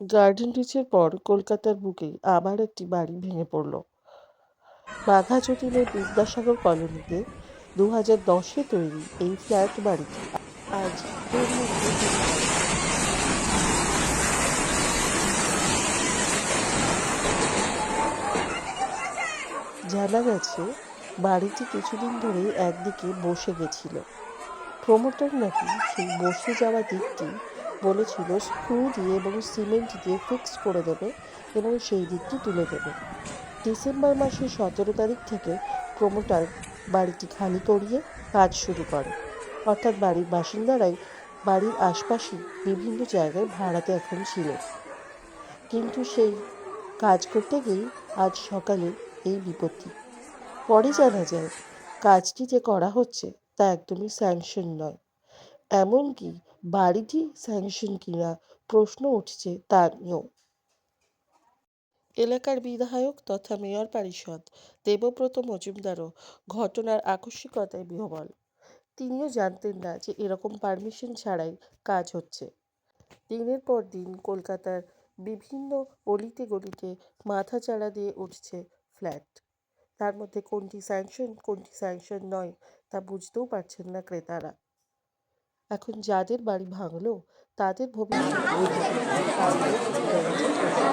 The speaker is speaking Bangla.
গার্ডেন রিচের পর কলকাতার বুকে আবার একটি বাড়ি ভেঙে পড়ল বাঘা যতীনের বিদ্যাসাগর কলোনিতে দু হাজার দশে তৈরি এই ফ্ল্যাট বাড়িটি আজ। জানা গেছে, বাড়িটি কিছুদিন ধরেই একদিকে বসে গেছিল প্রমোটার নাকি সেই বসে যাওয়া দিকটি বলেছিল স্ক্রু দিয়ে এবং সিমেন্ট দিয়ে ফিক্স করে দেবে এবং সেই দিকটি তুলে দেবে। ডিসেম্বর মাসের সতেরো তারিখ থেকে প্রমোটার বাড়িটি খালি করিয়ে কাজ শুরু করে। অর্থাৎ বাড়ির বাসিন্দারাই বাড়ির আশপাশে বিভিন্ন জায়গায় ভাড়াতে এখন ছিল কিন্তু সেই কাজ করতে গিয়েই আজ সকালে এই বিপত্তি। পরে জানা যায়, কাজটি যে করা হচ্ছে তা একদমই স্যাংশন নয়। এমনকি বাড়িটি স্যাংশন কিনা প্রশ্ন উঠছে তা নিয়েও। এলাকার বিধায়ক তথা মেয়র পরিষদ দেবব্রত মজুমদারও ঘটনার আকস্মিকতায় বিহ্বল। তিনিও জানতেন না যে এরকম পারমিশন ছাড়াই কাজ হচ্ছে। দিনের পর দিন কলকাতার বিভিন্ন অলিতে গলিতে মাথা চাড়া দিয়ে উঠছে ফ্ল্যাট। তার মধ্যে কোনটি স্যাংশন কোনটি স্যাংশন নয় তা বুঝতেও পারছেন না ক্রেতারা। এখন যাদের বাড়ি ভাঙলো তাদের ভবিষ্যৎ আচ্ছা, আচ্ছা, আচ্ছা।